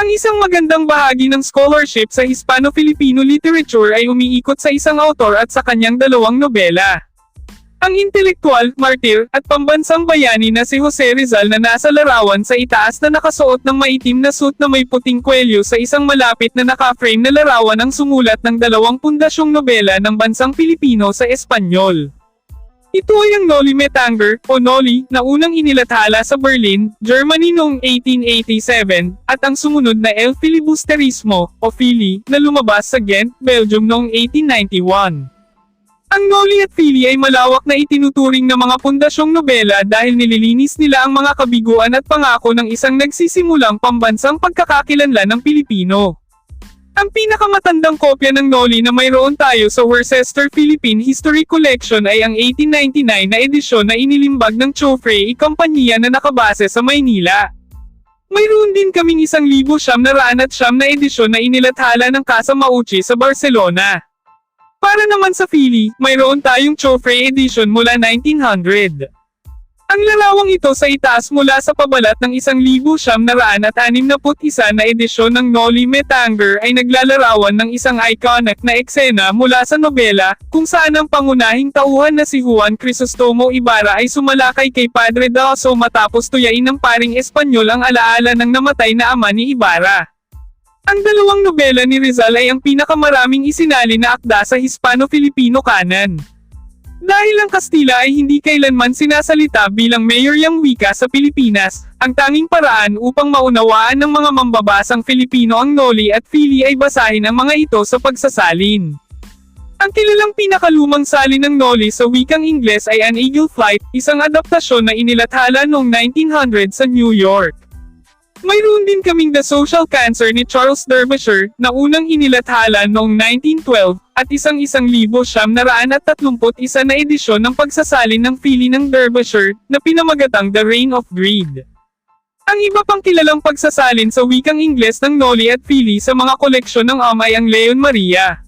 ang isang magandang bahagi ng scholarship sa Hispano-Filipino literature ay umiikot sa isang author at sa kanyang dalawang nobela. Ang intelektual, martir, at pambansang bayani na si Jose Rizal na nasa larawan sa itaas na nakasuot ng maitim na suit na may puting kwelyo sa isang malapit na naka-frame na larawan ang sumulat ng dalawang pundasyong nobela ng bansang Pilipino sa Espanyol. Ito ay ang Noli Me Tangere, o Noli, na unang inilathala sa Berlin, Germany noong 1887, at ang sumunod na El Filibusterismo, o Fili, na lumabas sa Ghent, Belgium noong 1891. Ang Noli at Fili ay malawak na itinuturing na mga pundasyong nobela dahil nililinis nila ang mga kabiguan at pangako ng isang nagsisimulang pambansang pagkakakilanlan ng Pilipino. Ang pinakamatandang kopya ng Noli na mayroon tayo sa Worcester Philippine History Collection ay ang 1899 na edisyon na inilimbag ng Chofre kompanya na nakabase sa Maynila. Mayroon din kaming isang libo siyam na raan at siyam na edisyon na inilathala ng Casa Mauchi sa Barcelona. Para naman sa Philly, mayroon tayong Chofre edition mula 1900. Ang lalawang ito sa itaas mula sa pabalat ng isang libo siyam na edisyon ng Noli Me Tangere ay naglalarawan ng isang iconic na eksena mula sa nobela, kung saan ang pangunahing tauhan na si Juan Crisostomo Ibarra ay sumalakay kay Padre Daoso matapos tuyain ng paring Espanyol ang alaala ng namatay na ama ni Ibarra. Ang dalawang nobela ni Rizal ay ang pinakamaraming isinali na akda sa Hispano-Filipino kanan. Dahil ang Kastila ay hindi kailanman sinasalita bilang mayoryang wika sa Pilipinas, ang tanging paraan upang maunawaan ng mga mambabasang Filipino ang Noli at Fili ay basahin ang mga ito sa pagsasalin. Ang kilalang pinakalumang salin ng Noli sa wikang Ingles ay An Eagle Flight, isang adaptasyon na inilathala noong 1900 sa New York. Mayroon din kaming The Social Cancer ni Charles Derbyshire, na unang inilathala noong 1912, at isang-isang libo siyam na raan at tatlumput isa na edisyon ng pagsasalin ng Philly ng Derbyshire, na pinamagatang The Reign of Greed. Ang iba pang kilalang pagsasalin sa wikang Ingles ng Noli at Philly sa mga koleksyon ng AM ay ang Leon Maria.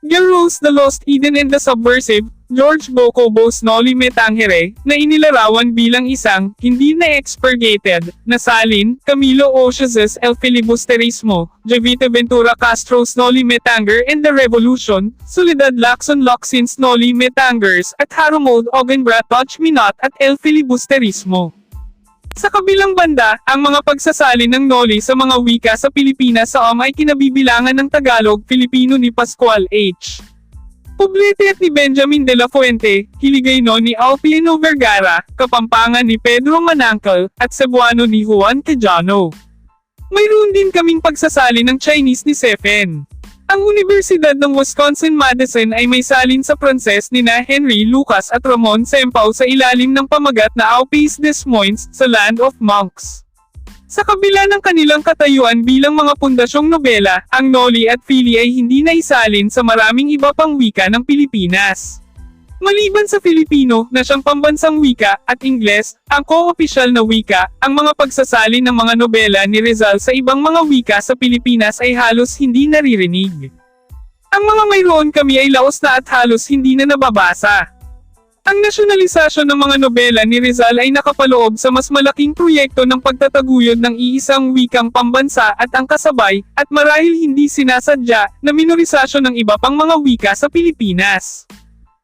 Girls The Lost Eden and the Subversive, George Bocobos Noli Me Tangere, na inilarawan bilang isang, hindi na expurgated, na salin, Camilo Ociases El Filibusterismo, Javita Ventura Castro's Noli Me Tanger and the Revolution, Soledad Lacson Loxins Noli Me Tangers, at Haromold Ogenbratoch Minot at El Filibusterismo. Sa kabilang banda, ang mga pagsasalin ng Noli sa mga wika sa Pilipinas sa OM ay kinabibilangan ng Tagalog Filipino ni Pascual H. Poblete at ni Benjamin de la Fuente, Hiligayno ni Alpiano Vergara, Kapampangan ni Pedro Manangkal, at Cebuano ni Juan Quijano. Mayroon din kaming pagsasali ng Chinese ni Sefen. Ang Universidad ng Wisconsin-Madison ay may salin sa Pranses ni na Henry Lucas at Ramon Sempao sa ilalim ng pamagat na Aupes des Moines, sa Land of Monks. Sa kabila ng kanilang katayuan bilang mga pundasyong nobela, ang Noli at Fili ay hindi naisalin sa maraming iba pang wika ng Pilipinas. Maliban sa Filipino, na siyang pambansang wika, at Ingles, ang co-official na wika, ang mga pagsasali ng mga nobela ni Rizal sa ibang mga wika sa Pilipinas ay halos hindi naririnig. Ang mga mayroon kami ay laos na at halos hindi na nababasa. Ang nasyonalisasyon ng mga nobela ni Rizal ay nakapaloob sa mas malaking proyekto ng pagtataguyod ng iisang wikang pambansa at ang kasabay, at marahil hindi sinasadya, na minorisasyon ng iba pang mga wika sa Pilipinas.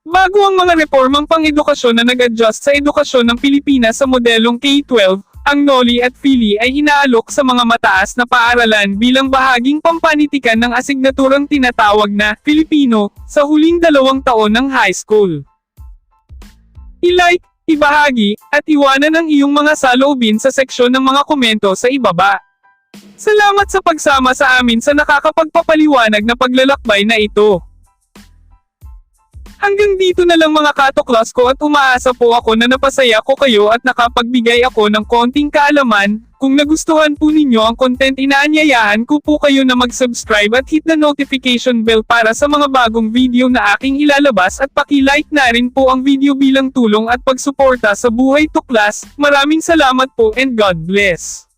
Bago ang mga reformang pang-edukasyon na nag-adjust sa edukasyon ng Pilipinas sa modelong K-12, ang Noli at Fili ay inaalok sa mga mataas na paaralan bilang bahaging pampanitikan ng asignaturang tinatawag na Filipino sa huling dalawang taon ng high school. I-like, ibahagi, at iwanan ang iyong mga saloobin sa seksyon ng mga komento sa ibaba. Salamat sa pagsama sa amin sa nakakapagpapaliwanag na paglalakbay na ito. Hanggang dito na lang mga katuklas ko at umaasa po ako na napasaya ko kayo at nakapagbigay ako ng konting kaalaman. Kung nagustuhan po ninyo ang content inaanyayahan ko po kayo na mag-subscribe at hit the notification bell para sa mga bagong video na aking ilalabas at paki-like na rin po ang video bilang tulong at pagsuporta sa buhay tuklas. Maraming salamat po and God bless.